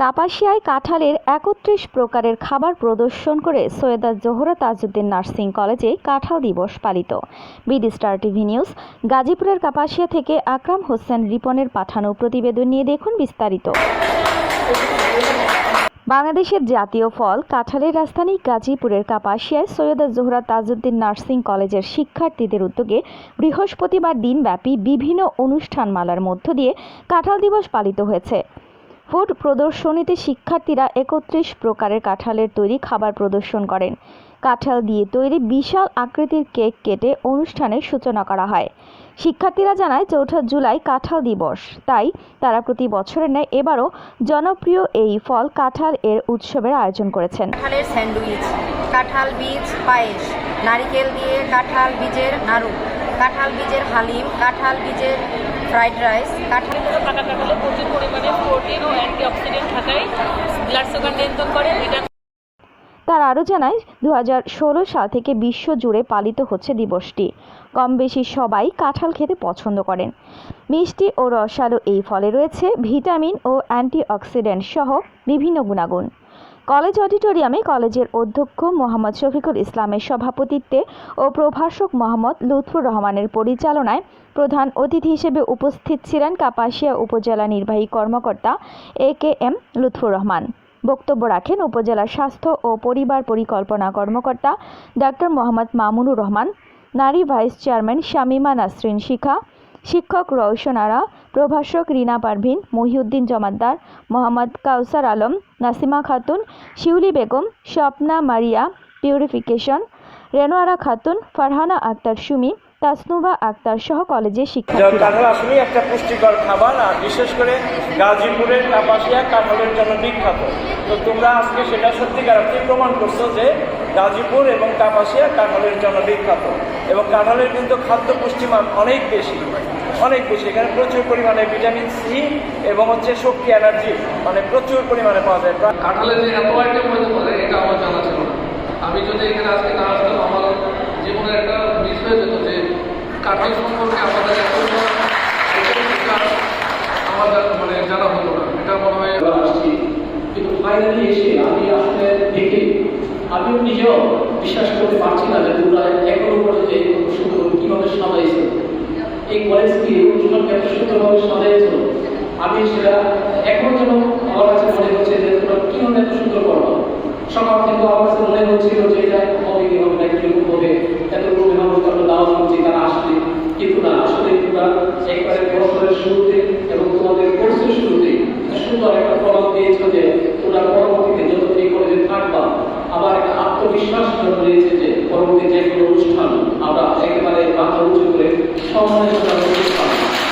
কাপাসিয়ায় কাঁঠালের একত্রিশ প্রকারের খাবার প্রদর্শন করে সৈয়দা জোহরা তাজউদ্দিন নার্সিং কলেজে কাঁঠাল দিবস পালিত। বিডি স্টার টিভি নিউজ, গাজীপুরের কাপাসিয়া থেকে আকরাম হোসেন রিপনের পাঠানো প্রতিবেদন নিয়ে দেখুন বিস্তারিত। বাংলাদেশের জাতীয় ফল কাঁঠালের রাজধানী গাজীপুরের কাপাসিয়ায় সৈয়দা জোহরা তাজউদ্দিন নার্সিং কলেজের শিক্ষার্থীদের উদ্যোগে বৃহস্পতিবার দিনব্যাপী বিভিন্ন অনুষ্ঠানমালার মধ্য দিয়ে কাঁঠাল দিবস পালিত হয়েছে। ফুড প্রদর্শনীতে শিক্ষার্থীরা একত্রিশ প্রকারের কাঁঠালের তৈরি খাবার প্রদর্শন করেন। কাঁঠাল দিয়ে তৈরি বিশাল আকৃতির কেক কেটে অনুষ্ঠানের সূচনা করা হয়। শিক্ষার্থীরা জানায়, চৌঠা জুলাই কাঁঠাল দিবস। তাই তারা প্রতি বছরের ন্যায় এবারও জনপ্রিয় এই ফল কাঁঠাল এর উৎসবের আয়োজন করেছেন। কাঁঠালের স্যান্ডউইচ, কাঁঠাল বীজ, পায়েস, নারিকেল দিয়ে কাঁঠাল বীজের নাড়ু, কাঁঠাল বীজের হালিম, কাঁঠাল বীজের ফ্রাইড রাইস, কাঁঠাল পরিমাণে প্রোটিন ও অ্যান্টিঅক্সিডেন্ট থাকায় তার আরও জানায় দু হাজার ষোলো সাল থেকে বিশ্ব জুড়ে পালিত হচ্ছে দিবসটি। কম বেশি সবাই কাঁঠাল খেতে পছন্দ করেন। মিষ্টি ও রসালো এই ফলে রয়েছে ভিটামিন ও অ্যান্টিঅক্সিডেন্ট সহ বিভিন্ন গুণাগুণ। কলেজ অডিটোরিয়ামে কলেজের অধ্যক্ষ মোহাম্মদ শফিকুল ইসলামের সভাপতিত্বে ও প্রভাষক মোহাম্মদ লুৎফুর রহমানের পরিচালনায় প্রধান অতিথি হিসেবে উপস্থিত ছিলেন কাপাসিয়া উপজেলা নির্বাহী কর্মকর্তা A K M Lutfur Rahman. বক্তব্য রাখেন উপজেলা স্বাস্থ্য ও পরিবার পরিকল্পনা কর্মকর্তা ডাক্তার মোহাম্মদ মামুনুর রহমান, নারী ভাইস চেয়ারম্যান শামিমা নাসরিন শিখা, শিক্ষক রওশন আরা প্রভাষক রিনা পারভিন, মহিউদ্দিন জমাদ্দার, মোহাম্মদ কাউসার আলম, নাসিমা খাতুন, শিউলি বেগম, স্বপ্না মারিয়া, পিউরিফিকেশন, রেনোয়ারা খাতুন, ফারহানা আক্তার সুমি, তাসনুভা আক্তার সহ কাঁঠাল আসলেই একটা পুষ্টিকর খাবার, আর বিশেষ করে গাজীপুরের কাপাসিয়া কাঁঠালের জন্য বিখ্যাত। তো তোমরা আজকে সেটা সত্যিকার প্রমাণ করছ যে গাজীপুর এবং কাপাসিয়া কাঁঠালের জন্য বিখ্যাত। এবং কাঁঠালের কিন্তু খাদ্য পুষ্টিমান অনেক বেশি। অনেক বেশি। এখানে প্রচুর পরিমাণে ভিটামিন সি এবং হচ্ছে শক্তি এনার্জি মানে প্রচুর পরিমাণে পাওয়া যায়। কাঁঠালের যে এত আইটেম হতে পারে এটা আমার জানা ছিল না। আমি যদি এখানে আজকে না আসতাম আমার জীবনে একটা মিস হয়ে যেত যে কাঁঠাল সম্পর্কে আমাদের আমাদের মানে জানা হতো না। এটা মনে হয় আসছি। কিন্তু ফাইনালি এসে আমি আসলে দেখি আমিও নিজেও বিশ্বাস করতে পারছি না যে তোমরা এখনও পর্যন্ত এই সুন্দর কীভাবে সাজাইছে এই কলেজকে অনুষ্ঠানকে এত সুন্দরভাবে সাজাইছো আমি সেটা এখন যেন আমার কাছে মনে হচ্ছে যে তোমরা কীভাবে এত সুন্দর করব সকাল থেকে আমার কাছে মনে হচ্ছিল যে এটা হবে কি হবে না কীরকম হবে। এত মেহমান আমরা দাওয়াত করছি তারা আসবে কিন্তু না, আসলে তোমরা একবারে বছরের শুরুতে এবং তোমাদের কোর্সের শুরুতে সুন্দর একটা ফলন দিয়েছ যে তোমরা পরবর্তীতে যত এই কলেজে থাকবা আবার একটা আত্মবিশ্বাস রয়েছে যে পরবর্তী যে কোনো অনুষ্ঠান আমরা একেবারে মাথা উঁচু করে সাথে অনুষ্ঠান